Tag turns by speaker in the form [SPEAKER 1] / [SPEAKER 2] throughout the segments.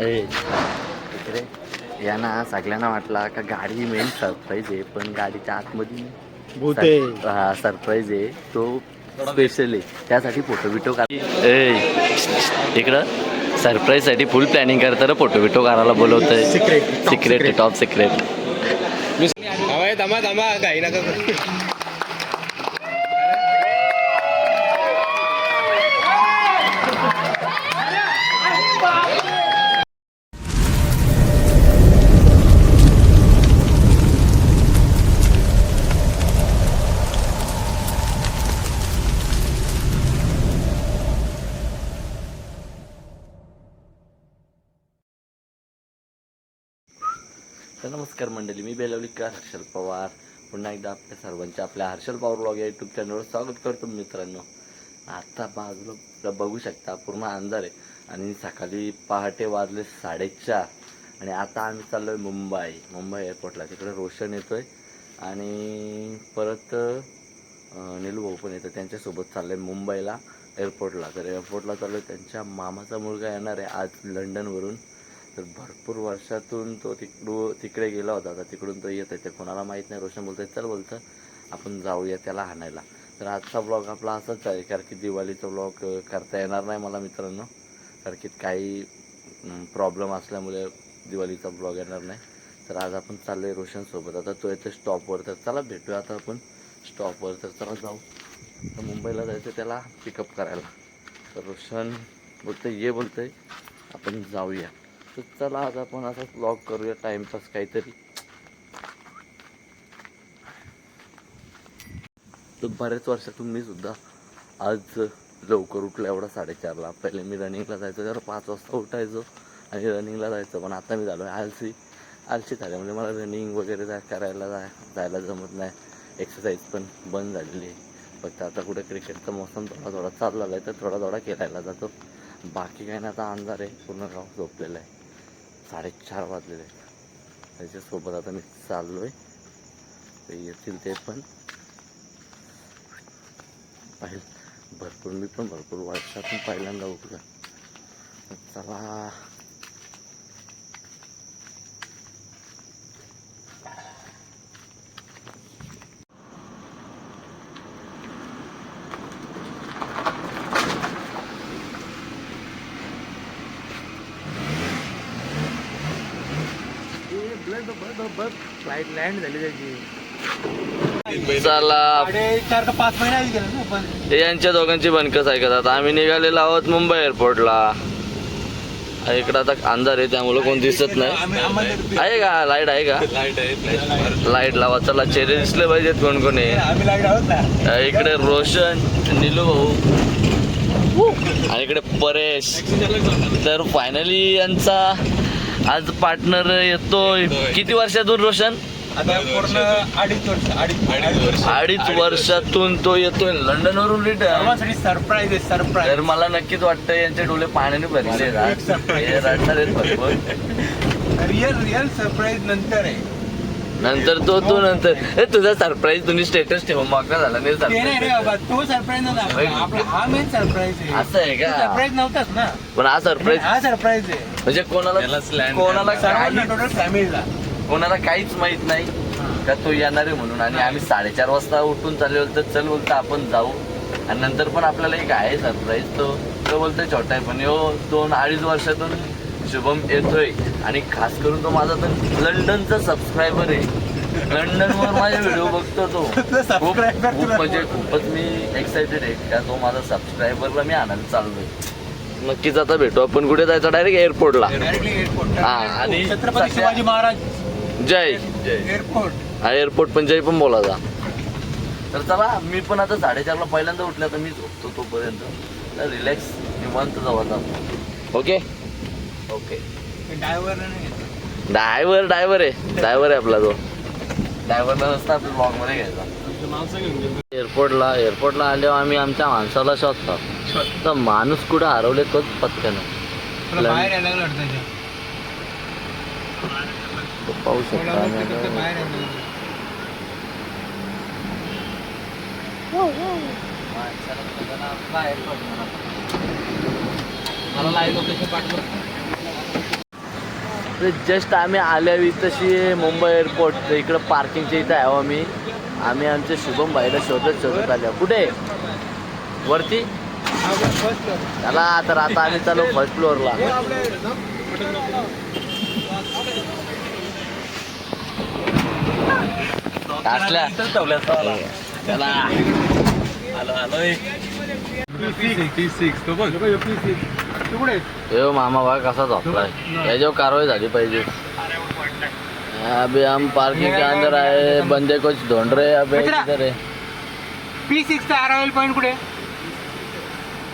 [SPEAKER 1] ए इकडे. यांना सगळ्यांना वाटला का गाडी मेन सरप्राईज आहे पण गाडीच्या आतमध्ये
[SPEAKER 2] भूते
[SPEAKER 1] हा सरप्राईज आहे. तो स्पेशल आहे. त्यासाठी फोटो बिटो काढ इकडं. सरप्राईजसाठी फुल प्लॅनिंग करताना फोटो बिटो काढायला बोलवतंय. Secret
[SPEAKER 2] secret.
[SPEAKER 1] टॉप सिक्रेट
[SPEAKER 2] हवाय दमा दमा काही नका
[SPEAKER 1] तर नमस्कार मंडळी मी बेलवलीकर हर्षल पवार. पुन्हा एकदा आपल्या सर्वांच्या आपल्या हर्षल पवार ब्लॉग या यूट्यूब चॅनलवर स्वागत करतो मित्रांनो. आता बाजूला बघू शकता पूर्ण अंधार आहे. आणि सकाळी पहाटे वाजले साडेचार. आणि आता आम्ही चाललो आहे मुंबई मुंबई एअरपोर्टला तिकडे रोशन येतो आहे आणि परत अं, भाऊ पण येतो त्यांच्यासोबत चाललं आहे मुंबईला एअरपोर्टला तर एअरपोर्टला चाललो आहे त्यांच्या मामाचा मुलगा येणार आहे आज लंडनवरून तर भरपूर वर्षातून तो तिकडू तिकडे गेला होता. आता तिकडून तो येत आहे ते कोणाला माहीत नाही. रोशन बोलतोय चल बोलतं. आपण जाऊया त्याला हाणायला. तर आजचा ब्लॉग आपला असाच आहे. कारण की दिवाळीचा ब्लॉग करता येणार नाही मला मित्रांनो. कारण की काही प्रॉब्लेम असल्यामुळे दिवाळीचा ब्लॉग येणार नाही. तर आज आपण चाललो आहे रोशनसोबत आता तो येतो स्टॉपवर तर चला भेटूया आता आपण स्टॉपवर तर चला जाऊ. तर मुंबईला जायचं त्याला पिकअप करायला. तर रोशन बोलतं ये बोलतोय. आपण जाऊया. तर चला आज आपण असाच ब्लॉग करूया टाइमपास काहीतरी. तर बऱ्याच वर्षातून मी सुद्धा आज लवकर उठला एवढा साडेचारला. पहिले मी रनिंगला जायचो तर पाच वाजता उठायचो आणि रनिंगला जायचं. पण आता मी झालो आहे आलसी. आलसी झाले म्हणजे मला रनिंग वगैरे जाय करायला जाय जायला जमत नाही. एक्सरसाइज पण बंद झालेली आहे. फक्त आता कुठे क्रिकेटचा मोसम थोडा थोडा चाललेला आहे तर थोडा थोडा खेळायला जातो. बाकी काही नाही आता अंधार आहे पूर्ण गाव झोपलेलं आहे. साडेचार वाजलेले आहेत. त्याच्यासोबत आता मी चाललो आहे ते येतील ते पण. पाहिलं भरपूर मी पण भरपूर वर्षातून पहिल्यांदा उठलो. चला.
[SPEAKER 2] फ्लाईट लँड झाली त्याची.
[SPEAKER 1] चला.
[SPEAKER 2] चार का पाच महिने आधी गेला ना पण
[SPEAKER 1] हे यांच्या दोघांची बनकस ऐकतात. आम्ही निघालेलो आहोत मुंबई एअरपोर्टला इकडं आता अंधार आहे त्यामुळे कोण दिसत नाही. आहे का? लाइट आहे का? लाइट लावा. चला चेहरे दिसले पाहिजेत कोण कोणी.
[SPEAKER 2] आम्ही लाइट आहोत ना
[SPEAKER 1] इकडे रोशन नीलू भाऊ. आणि इकडे परेश. तर फायनली यांचा आज पार्टनर येतोय. किती वर्षातून रोशन?
[SPEAKER 2] आता पूर्ण अडीच वर्ष अडीच अडीच वर्ष.
[SPEAKER 1] अडीच वर्षातून तो येतोय. लंडन वरून रिटर्न
[SPEAKER 2] सर्वांसाठी सरप्राईज आहे सरप्राईज
[SPEAKER 1] तर मला नक्कीच वाटतं यांचे डोळे पाण्याने भरले
[SPEAKER 2] एक surprise.
[SPEAKER 1] हे रडणार आहेत भरपूर.
[SPEAKER 2] रिअल रिअल सरप्राईज नंतर आहे.
[SPEAKER 1] नंतर तो तो नंतर. ए तुझा सरप्राईज तुम्ही स्टेटस ठेवून मोकळा झाला नाही
[SPEAKER 2] ते नाही रे
[SPEAKER 1] surprise.
[SPEAKER 2] बाबा तो सरप्राईज नव्हता. आपला हा मेन सरप्राईज आहे.
[SPEAKER 1] असं आहे का?
[SPEAKER 2] सरप्राईज नव्हताच ना.
[SPEAKER 1] पण हा सरप्राईज
[SPEAKER 2] हा सरप्राईज आहे.
[SPEAKER 1] म्हणजे कोणाला कोणाला
[SPEAKER 2] सर्वांना
[SPEAKER 1] काही
[SPEAKER 2] टोटल फॅमिलीला
[SPEAKER 1] कोणाला काहीच माहीत नाही का तो येणार आहे म्हणून. आणि आम्ही साडेचार वाजता उठून चालले होतो चल बोलतो आपण जाऊ. आणि नंतर पण आपल्याला एक आहे सरप्राईज तो. तो बोलतोय छोटा आहे पण यो दोन अडीच वर्षातून शुभम येतोय. आणि खास करून तो माझा तर लंडनचा सबस्क्रायबर आहे. लंडनवर माझे व्हिडिओ बघतो तो.
[SPEAKER 2] तुझा
[SPEAKER 1] खूप
[SPEAKER 2] subscriber
[SPEAKER 1] खूप
[SPEAKER 2] तुला-
[SPEAKER 1] म्हणजे खूपच मी एक्साइटेड आहे का तो माझा सबस्क्रायबरला मी आणायला चाललोय. नक्कीच आता भेटू. आपण कुठे जायचं? डायरेक्ट एअरपोर्टला
[SPEAKER 2] डायरेक्टली एअरपोर्ट
[SPEAKER 1] हा, आणि
[SPEAKER 2] छत्रपती
[SPEAKER 1] सध्या-
[SPEAKER 2] शिवाजी महाराज.
[SPEAKER 1] जय.
[SPEAKER 2] एअरपोर्ट
[SPEAKER 1] हा एअरपोर्ट पण जय पण बोलायचा तर चला मी पण आता साडेचारला पहिल्यांदा उठल्या तर मी झोपतो तोपर्यंत. तर रिलॅक्स निवांत जाऊ आता. ओके ओके
[SPEAKER 2] ड्रायव्हर नाही घेतलं.
[SPEAKER 1] ड्रायव्हर ड्रायव्हर आहे. ड्रायव्हर आहे आपला तो. ड्रायव्हरला नसता आपल्या ब्लॉगमध्ये घ्यायचा. एअरपोर्टला एअरपोर्टला आल्यावर आम्ही आमच्या माणसाला शोधतो. तर माणूस कुठं हरवले तोच पत्त्यानं
[SPEAKER 2] तुला बाहेर यायला लागलं वाटतं त्याच्या.
[SPEAKER 1] तो पाहू शकता. मला लाईव्ह लोकेशन जस्ट आम्ही आल्यावी तशी मुंबई एअरपोर्ट इकडं पार्किंगच्या इथं आहे हो आम्ही. आम्ही आमच्या शुभम भाईला शोधत शोधत आल्या. कुठे? वरती? चला तर आता आम्ही चालू फर्स्ट फ्लोअरला असल्या चला. यो मामा बघा कसा झोपलाय? याच्यावर कारवाई झाली पाहिजे. अभी हम पार्किंग के अंदर आए बंदे कुछ ढूंढ रहे हैं. किधर है।
[SPEAKER 3] पी सिक्सचा अरायवल पॉईंट कुठे?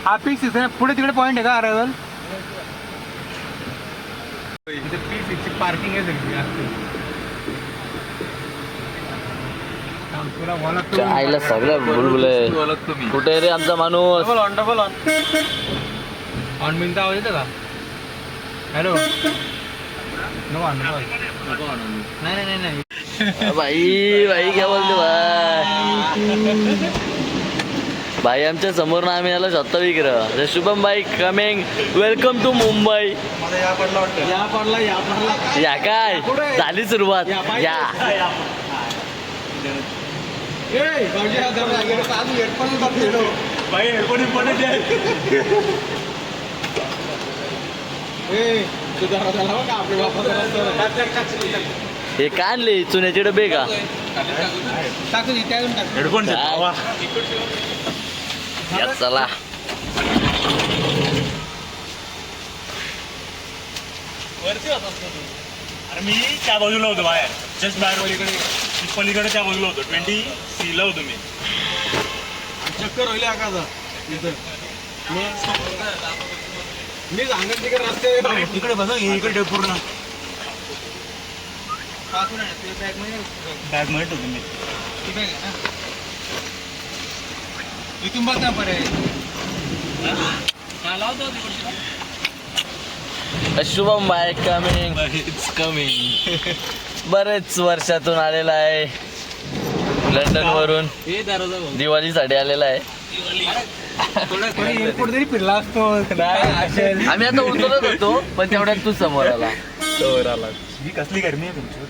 [SPEAKER 3] हा पी सिक्स आहे. पुढे तिकडे पॉईंट आहे का अरायवल इथे पी सिक्सची पार्किंग आहे सगळी असते.
[SPEAKER 1] आईला सगळं बुलबुले. कुठे रे आमचा माणूस?
[SPEAKER 3] ऑन मिनचा आवाज येतो का हॅलो नको ऑन नको. नाही नाही नाही
[SPEAKER 1] भाई भाई क्या बोलते भाई? भाई आमच्यासमोर ना आम्ही याला शोधता विक्रम शुभम भाई कमिंग वेलकम टू मुंबई
[SPEAKER 3] या पडला या पडला
[SPEAKER 1] या काय? झाली सुरुवात.
[SPEAKER 3] या, पाय.
[SPEAKER 1] या.
[SPEAKER 3] भाई हेडफोन इम्पॉर्टंट आहे सुधारा झाला बघा आपले वापस
[SPEAKER 1] हे काय आणले? चुन्याचे डबे का?
[SPEAKER 2] हेडफोन
[SPEAKER 1] या चला.
[SPEAKER 2] अरे मी त्या बाजूला होतो बाहेर. जस्ट बाहेर पलीकडे पलीकडे त्या बाजूला होतो. ट्वेंटी सी ला होतो मी.
[SPEAKER 3] चक्कर होईल आकाचा मी सांगत तिकडे रस्ते
[SPEAKER 2] तिकडे बघा इकडे पूर्ण. बॅगमध्ये मी.
[SPEAKER 3] इथून बघ ना? पर्याय
[SPEAKER 1] शुभम भाई कमिंग
[SPEAKER 2] कमिंग
[SPEAKER 1] बरेच वर्षातून आलेला आहे. लंडन वरून दिवाळीसाठी आलेला आहे.
[SPEAKER 3] एअरपोर्ट जरी फिरला असतो.
[SPEAKER 1] आम्ही आता उतरत होतो पण तेवढ्यात तू समोर आला.
[SPEAKER 2] ही कसली गरमी आहे तुमची?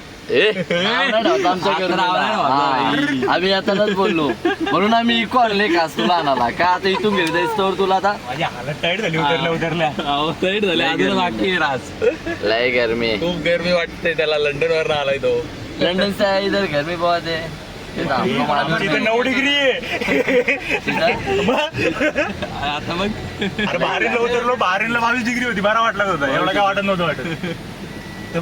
[SPEAKER 1] हा. आम्ही आताच बोललो. म्हणून आम्ही इको आणले का? तुला आणाला का आता इथून जायचं तर तुला आता?
[SPEAKER 2] माझी हालत टाईट झाली उतरल्या उतरल्या.
[SPEAKER 1] लय गरमी. आहे.
[SPEAKER 2] खूप गरमी वाटते त्याला. लंडन वर आलाय तो.
[SPEAKER 1] लंडन आहे इधर गरमी बहुत है
[SPEAKER 2] तिथे नऊ डिग्री आहे? आता मग अरे बाहेरला उतरलो बाहेरला बावीस डिग्री होती. बरा वाटलं होतं. एवढं काय वाटत नव्हतं वाटत. तर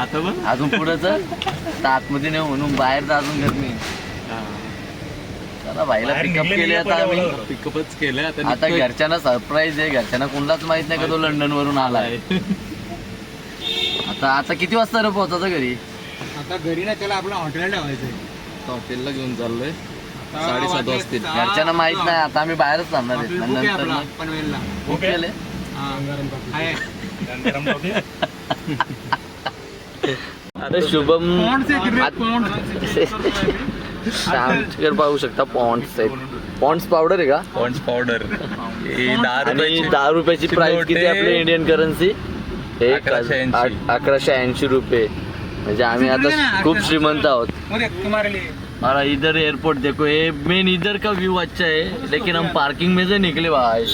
[SPEAKER 2] आता बघ.
[SPEAKER 1] अजून पुढंच तर आतमध्ये नाही म्हणून बाहेर तर अजून चला भाईला पिकअप केले
[SPEAKER 2] निघले
[SPEAKER 1] आता आम्ही.
[SPEAKER 2] पहिले
[SPEAKER 4] पिकअपच केलंय. आता
[SPEAKER 1] आता घरच्यांना सरप्राईज आहे. घरच्यांना कुणालाच माहीत नाही का तो लंडन वरून आलाय. आता आता किती वाजता रे पोहोचायचं घरी?
[SPEAKER 3] आता घरी ना त्याला आपलं हॉटेल ठेवायचं
[SPEAKER 4] हॉटेलला घेऊन चाललोय. साडेसात वाजतील.
[SPEAKER 1] घरच्यांना माहीत नाही आता आम्ही बाहेरच थांबणार आहेत. नंतर मग
[SPEAKER 3] पनवेलला. आहे.
[SPEAKER 1] अरे शुभम. आमच्याकडे पाहू शकता पॉन्ड्स आहेत. पॉन्ड्स पावडर आहे का?
[SPEAKER 2] पॉन्ड्स पावडर दहा
[SPEAKER 1] आणि दहा रुपयाची प्राइस किती आपली इंडियन करन्सी एक
[SPEAKER 2] अकराशे ऐंशी.
[SPEAKER 1] अकराशे ऐंशी रुपये. म्हणजे आम्ही आता खूप श्रीमंत आहोत. और इधर एयरपोर्ट देखो ये मेन इधर का व्यू अच्छा है लेकिन हम पार्किंग में से निकले भाई.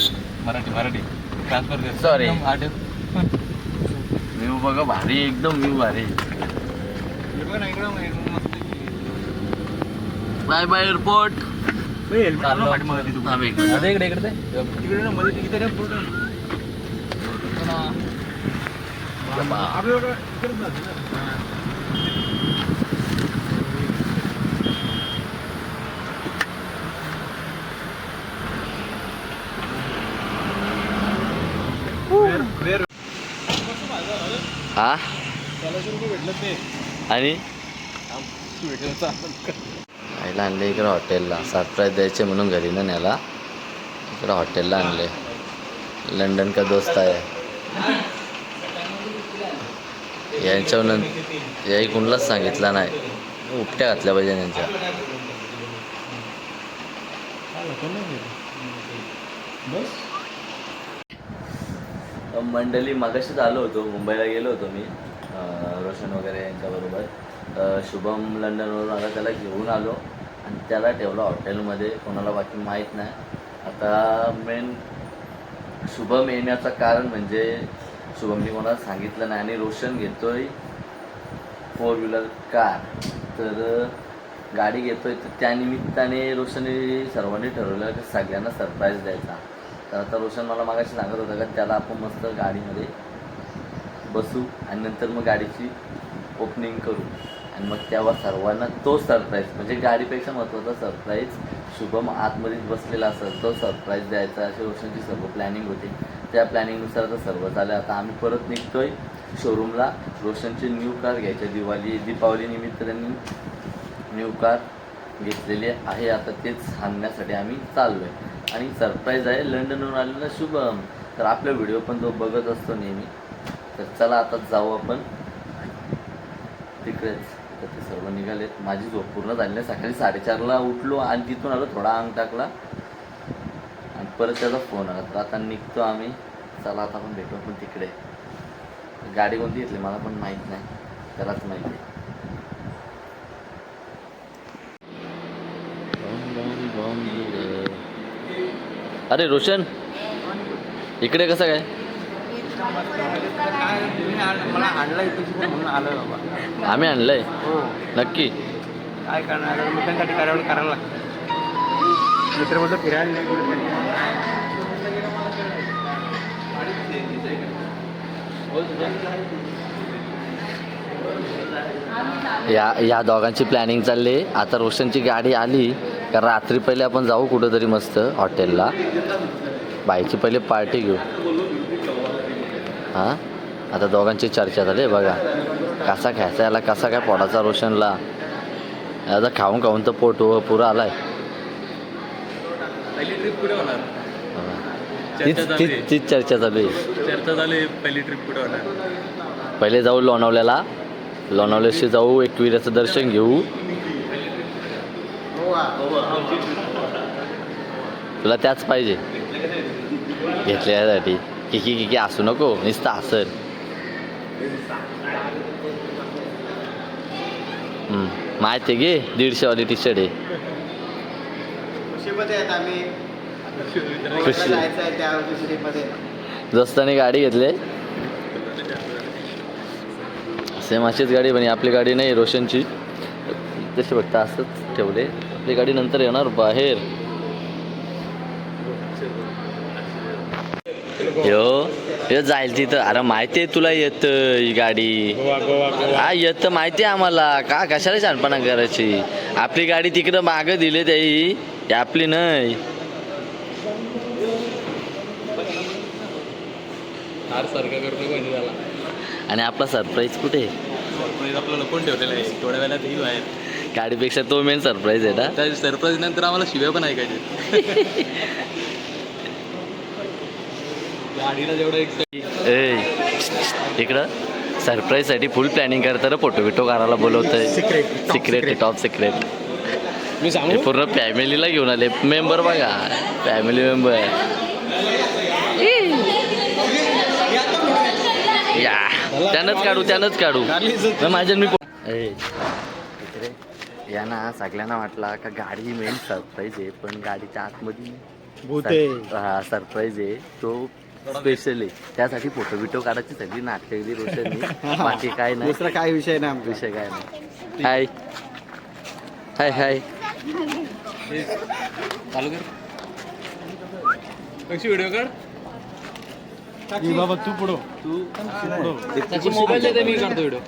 [SPEAKER 2] Marathi Marathi. Transfer
[SPEAKER 1] Sorry. View बघा भारी एकदम व्यू भारी.
[SPEAKER 3] हे बघ ना, इकडं मस्त.
[SPEAKER 1] बाय बाय एअरपोर्ट इकडे. इकडे
[SPEAKER 3] तिकडे ना मध्ये तिकडे ना पूर्ण. आपल्याकडं इकडेच जायचं ना.
[SPEAKER 1] हा आणि? आईला आणले इकडे हॉटेलला. सरप्राईज द्यायचे म्हणून घरी ना न्याला इकडे हॉटेलला आणले. लंडन का दोस्त आहे. नंतर याही कुणालाच सांगितला नाही. उपट्या घातल्या पाहिजे यांच्या. मंडळी मगाशीच आलो होतो. मुंबईला गेलो होतो मी. रोशन वगैरे यांच्याबरोबर. शुभम लंडनवरून आला त्याला घेऊन आलो आणि त्याला ठेवलं हॉटेलमध्ये. कोणाला बाकी माहीत नाही. आता मेन शुभम येण्याचं कारण म्हणजे शुभमनी कोणाला सांगितलं नाही आणि रोशन घेतोय फोर व्हीलर कार तर गाडी घेतोय. तर त्या निमित्ताने रोशनने सर्वांनी ठरवलं की सगळ्यांना सरप्राईज द्यायचा. तर आता रोशन मला मागाशी सांगत होता का त्याला आपण मस्त गाडीमध्ये बसू आणि नंतर मग गाडीची ओपनिंग करू. आणि मग तेव्हा सर्वांना तो सरप्राईज म्हणजे गाडीपेक्षा महत्त्वाचा सरप्राईज शुभम आतमध्येच बसलेला असेल तो सरप्राईज द्यायचा अशी रोशनची सर्व प्लॅनिंग होती. त्या प्लॅनिंगनुसार आता सर्व झालं. आता आम्ही परत निघतोय शोरूमला रोशनची न्यू कार घ्यायची. दिवाळी दीपावली निमित्त त्यांनी न्यू कार घेतलेली आहे. आता तेच सांगण्यासाठी आम्ही चाललो आहे आणि सरप्राईज आहे लंडनवरून आलेला शुभम. तर आपला व्हिडिओ पण तो बघत असतो नेहमी. तर चला आता जाऊ आपण. तिकडेच. तर ते सर्व निघालेत. माझी झोप पूर्ण झाली नाही. सकाळी साडेचारला उठलो आणि तिथून आलो थोडा अंग टाकला. आणि परत त्याचा फोन आला. तर आता निघतो आम्ही. चला आता आपण भेटू आपण तिकडे. गाडी कोणती घेतली? मला पण माहीत नाही. त्यालाच माहिती आहे. अरे रोशन इकडे कसं काय? आम्ही आणलंय. नक्की.
[SPEAKER 3] काय करणार? मित्रांसाठी कार्यावळ करावं लागतं. मित्र बोलतो फिरायला नाही
[SPEAKER 1] या या दोघांची प्लॅनिंग चालली. आता रोशनची गाडी आली. का रात्री पहिले आपण जाऊ कुठंतरी मस्त हॉटेलला बाईची पहिले पार्टी घेऊ. हां? आता दोघांची चर्चा झाली बघा. कसा खायचा याला कसा काय पोटाचा रोशनला आता खाऊन खाऊन तर पोट पुरा आलाय.
[SPEAKER 4] पहिली ट्रिप कुठे होणार?
[SPEAKER 1] तीच
[SPEAKER 4] चर्चा
[SPEAKER 1] तीच चर्चा चालू आहे
[SPEAKER 4] चर्चा झाली. पहिली ट्रिप कुठे होणार?
[SPEAKER 1] पहिले जाऊ लोणावल्याला लोणावल्याशी जाऊ एकविराचं दर्शन घेऊ. तुला त्याच पाहिजे. घेतल्यासाठी. किकी किकी असू नको नुसतं हम्म, माहिती आहे घे दीडशेवाली टी शर्ट आहे दोस्ताने गाडी घेतली. सेम अशीच गाडी पण आपली गाडी नाही रोशनची. तशी फक्त असंच ठेवले. आपली गाडी नंतर येणार बाहेर यो यो जाईल तिथं. अरे माहिती आहे तुला येत ही गाडी. हा येत माहिती आहे आम्हाला. का कशाला छानपणा करायची? आपली गाडी तिकडं मागं दिली त्याही आपली नाही. आणि आपला सरप्राईज कुठे? आहे?
[SPEAKER 4] सरप्राईज आपल्याला कोण ठेवलेलं आहे? थोड्या वेळात येईल बाहेर.
[SPEAKER 1] गाडीपेक्षा तो मेन सरप्राईज आहे ना?
[SPEAKER 4] त्या सरप्राईज नंतर आम्हाला शिव्या पण ऐकायचे गाडीला जेवढं एक
[SPEAKER 1] ए इकडं सरप्राईजसाठी फुल प्लॅनिंग करतं फोटो बिटो करायला बोलवतंय. सिक्रेट टॉप सिक्रेट
[SPEAKER 4] मी
[SPEAKER 1] पूर्ण फॅमिलीला घेऊन आले. मेंबर बघा. फॅमिली मेंबर या. त्यानंच काढू त्यानंच काढू. माझ्या मी या ना सगळ्यांना वाटला का गाडी मेन सरप्राईज आहे पण गाडीच्या आतमध्ये हा सरप्राईज आहे. तो स्पेशल त्यासाठी फोटो बिटो काढायची सगळी नाटक केली रोशननी. बाकी काय नाही.
[SPEAKER 3] दुसरा काय विषय नाही आमचा.
[SPEAKER 1] विषय काय नाही. हाय हाय हाय
[SPEAKER 4] चालू कर? कशी व्हिडिओ काढ
[SPEAKER 3] बाबा तू पुढं. तू
[SPEAKER 4] त्याची मोबाईल देते मी काढतो व्हिडिओ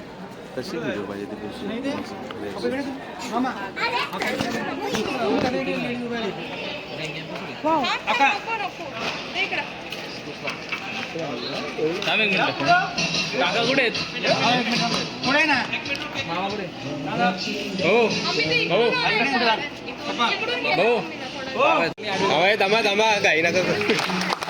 [SPEAKER 1] कशी व्हिडिओ पाहिजे ती
[SPEAKER 4] थांब एक मिनिट. काका कुठे आहेत?
[SPEAKER 3] पुढे ना
[SPEAKER 4] हो. हो. हो हवाय दमा दमा काही
[SPEAKER 3] नका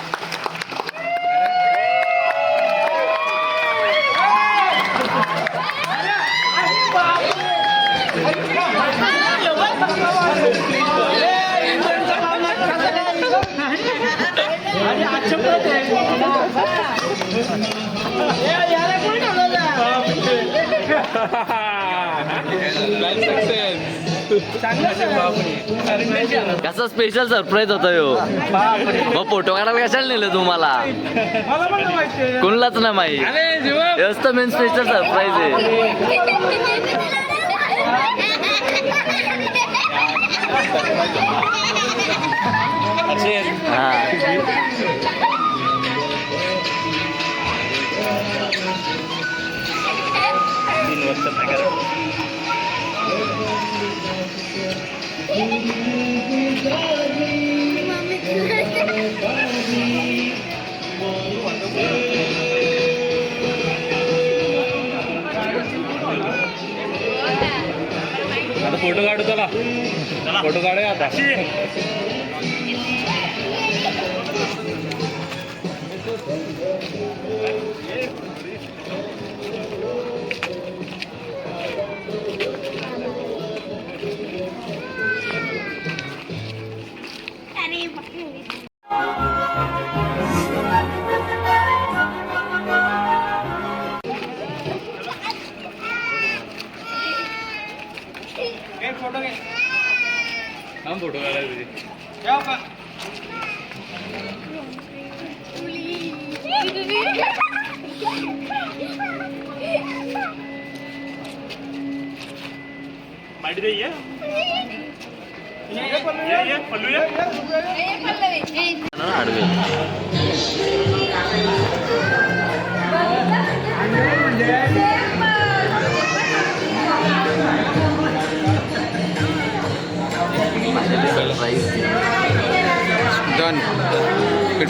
[SPEAKER 1] कसा स्पेशल सरप्राईज होता यो? मग फोटो काढायला कशाला नेलं तुम्हाला? कोणलाच नाही माहिती. तर मेन स्पेशल सरप्राईज आहे.
[SPEAKER 3] आता फोटो काढू चला. फोटो काढूया आता.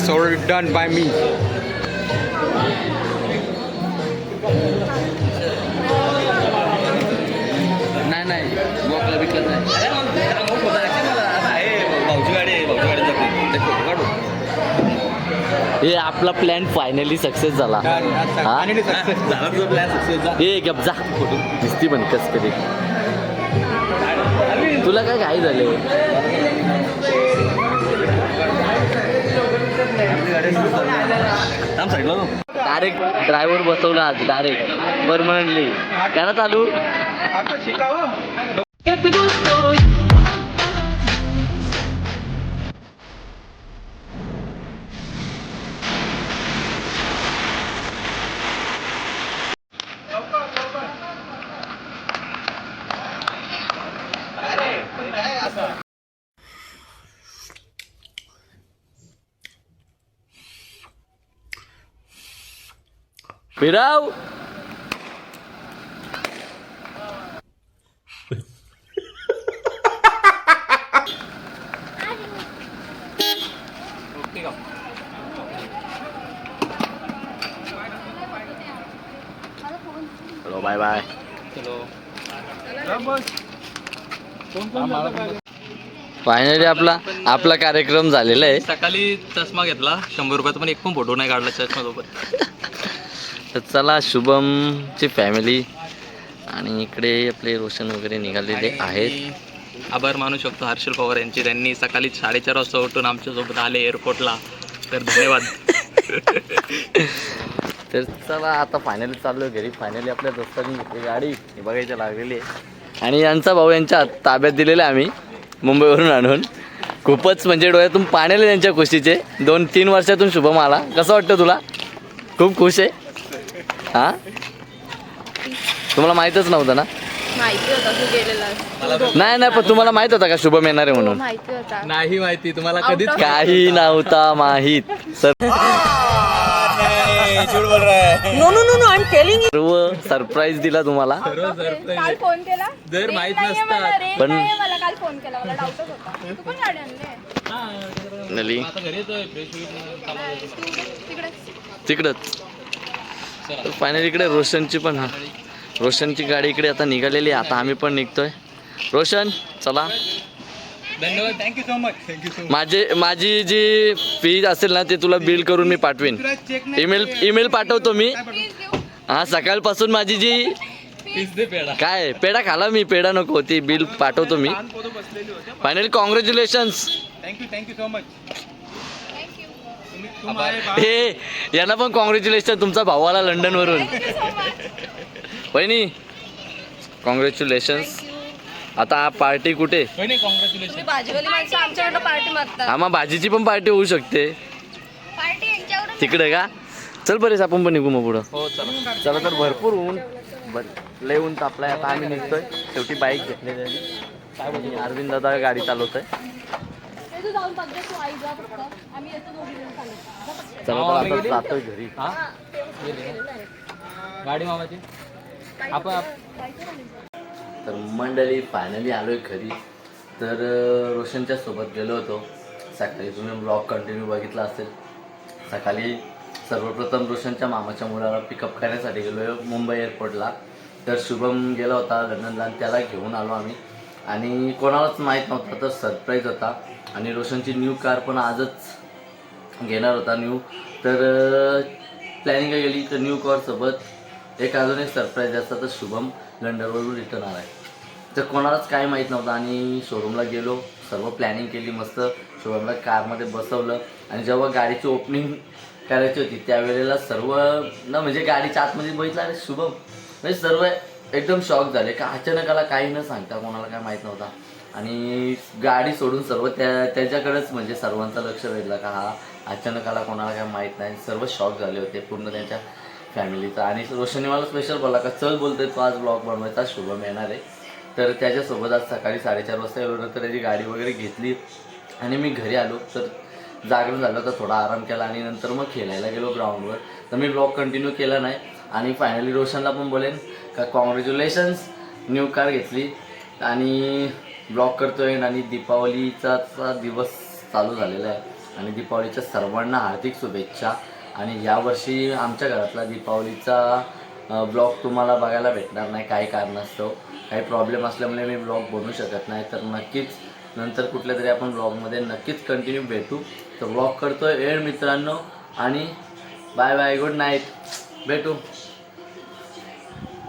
[SPEAKER 3] It's already done by me.
[SPEAKER 1] नाही नाही. ब्लॉकला विकत नाही. हे आपला प्लॅन फायनली सक्सेस झाला. हा? ए गप जा. फोटो. दिसती पण कस कधी तुला काय घाई झाले? डायरेक्ट ड्रायव्हर बसवला आज डायरेक्ट परमनंटली करा चालू. फिराव चलो बाय बाय फायनली आपला आपला कार्यक्रम झालेला आहे.
[SPEAKER 4] सकाळी चष्मा घेतला शंभर रुपयाचा पण एक पण फोटो नाही काढला चष्मा सोबत
[SPEAKER 1] तर चला शुभमची फॅमिली आणि इकडे आपले रोशन वगैरे निघालेले आहेत.
[SPEAKER 4] आभार मानू शकतो हर्षल पवार यांचे. त्यांनी सकाळी साडेचार वाजता उठून आमच्यासोबत आले एअरपोर्टला तर धन्यवाद.
[SPEAKER 1] तर चला आता फायनली चाललो घरी. फायनली आपल्या दोस्तांनी ही गाडी ही बघायची लागलेली आहे. आणि यांचा भाऊ यांच्या ताब्यात दिलेला आहे आम्ही. मुंबईवरून आणून. खूपच म्हणजे डोळ्यातून पाण्याले त्यांच्या खुशीचे दोन तीन वर्षातून शुभम आला. कसं वाटतं तुला? खूप खुश आहे. हां? तुम्हाला माहीतच नव्हतं ना?
[SPEAKER 5] माहिती होता तू गेलेला
[SPEAKER 1] नाही नाही पण तुम्हाला माहीत होता का शुभम येणार आहे म्हणून?
[SPEAKER 5] माहिती होता.
[SPEAKER 4] नाही माहिती तुम्हाला
[SPEAKER 5] Out
[SPEAKER 4] कधीच
[SPEAKER 5] of-
[SPEAKER 1] काही नव्हता. माहीत. सर सर्व सरप्राईज दिला तुम्हाला.
[SPEAKER 5] काल फोन केला?
[SPEAKER 4] जर माहीत नसतं.
[SPEAKER 1] पण-
[SPEAKER 5] नाहीये मला काल फोन केला. मला डाऊटच होता. तू पण गाडी आणले
[SPEAKER 1] नली.
[SPEAKER 4] आता घरी येतोय फ्रेश
[SPEAKER 5] तिकडेच.
[SPEAKER 1] तिकडंच. तर फायनली इकडे रोशनची पण हा. रोशनची गाडी इकडे आता निघालेली आहे. आता आम्ही पण निघतोय. रोशन चला.
[SPEAKER 4] धन्यवाद. Thank you so much thank you so
[SPEAKER 1] माझे माझी जी फी असेल ना ते तुला बिल करून मी पाठवीन. ईमेल ईमेल पाठवतो मी. हा सकाळपासून माझी जी काय पेढा खाला मी पेढा नको ती बिल पाठवतो मी. Finally congratulations
[SPEAKER 3] thank you thank you so much
[SPEAKER 1] हे यांना पण कॉंग्रॅच्युलेशन तुमचा भाऊ आला लंडनवरून. वहिनी कॉंग्रॅच्युलेशन्स आता पार्टी कुठे?
[SPEAKER 4] कॉंग्रॅच्युलेशन
[SPEAKER 1] आम्हा भाजीची पण पार्टी होऊ शकते. तिकडे का? चल बरेच आपण पण निघू मग पुढं.
[SPEAKER 4] हो चला.
[SPEAKER 1] चला तर भरपूर ऊन. बर लय ऊन तापलाय. आता आम्ही निघतोय. शेवटी बाईक घेतलेली आहे. अरविंद दादा गाडी चालवतोय.
[SPEAKER 5] ते तू जाऊन बघ तू आई जा फक्त आम्ही येतो दोघी जण चालत
[SPEAKER 1] चला तर आता जातोय घरी.
[SPEAKER 3] हा? गाडी मामाची? आपण
[SPEAKER 1] तर मंडळी फायनली आलोय घरी. तर अं, रोशनच्या सोबत गेलो होतो. सकाळी तुम्ही ब्लॉग कंटिन्यू बघितला असेल. सकाळी सर्वप्रथम रोशनच्या मामाच्या मुलाला पिकअप करण्यासाठी गेलो आहे मुंबई एअरपोर्टला तर शुभम गेला होता लंडनला आणि त्याला घेऊन आलो आम्ही. आणि कोणालाच माहीत नव्हतं तर सरप्राईज होता. आणि रोशनची न्यू कार पण आजच घेणार होता न्यू तर प्लॅनिंग गेली तर न्यू कारसोबत एक अजून एक सरप्राईज असता तर शुभम लंडनवरून रिटर्न आला आहे तर कोणालाच काय माहीत नव्हतं आणि शोरूमला गेलो सर्व प्लॅनिंग केली मस्त. शोरूमला कारमध्ये बसवलं आणि जेव्हा गाडीची ओपनिंग करायची होती त्यावेळेला सर्व ना म्हणजे गाडीच्या आतमध्ये बघितलं आणि शुभम. म्हणजे सर्व एकदम शॉक झाले. का अचानकाला काही न सांगता कोणाला काय माहीत नव्हता. आणि गाडी सोडून सर्व त्या त्याच्याकडेच म्हणजे सर्वांचं लक्ष वेधलं का हा अचानकाला कोणाला काय माहीत नाही. सर्व शॉक झाले होते पूर्ण त्यांच्या फॅमिलीचा आणि रोशनी मला स्पेशल बोलला का चल बोलतोय तो आज ब्लॉग बनवायचा शुभम येणार आहे. तर त्याच्यासोबत आज सकाळी साडेचार वाजता एवढं तर त्याची गाडी वगैरे घेतली. आणि मी घरी आलो तर जागरण झालं तर थोडा आराम केला आणि नंतर मग खेळायला गेलो ग्राउंडवर. तर मी ब्लॉग कंटिन्यू केला नाही. आणि फायनली रोशनला पण बोलेन का कॉंग्रॅच्युलेशन्स न्यू कार घेतली. आणि ब्लॉग करतोय आणि दीपावलीचा दिवस चालू झालेला आहे. आणि दीपावलीच्या सर्वांना हार्दिक शुभेच्छा. आणि यावर्षी आमच्या घरातला दीपावलीचा ब्लॉग तुम्हाला बघायला भेटणार नाही काही कारणास्तव. काही प्रॉब्लेम असल्यामुळे मी ब्लॉग बनवू शकत नाही. तर नक्कीच नंतर कुठल्या तरी आपण ब्लॉगमध्ये नक्कीच कंटिन्यू भेटू. तर ब्लॉग करतोय वेळ मित्रांनो. आणि बाय बाय गुड नाईट भेटू.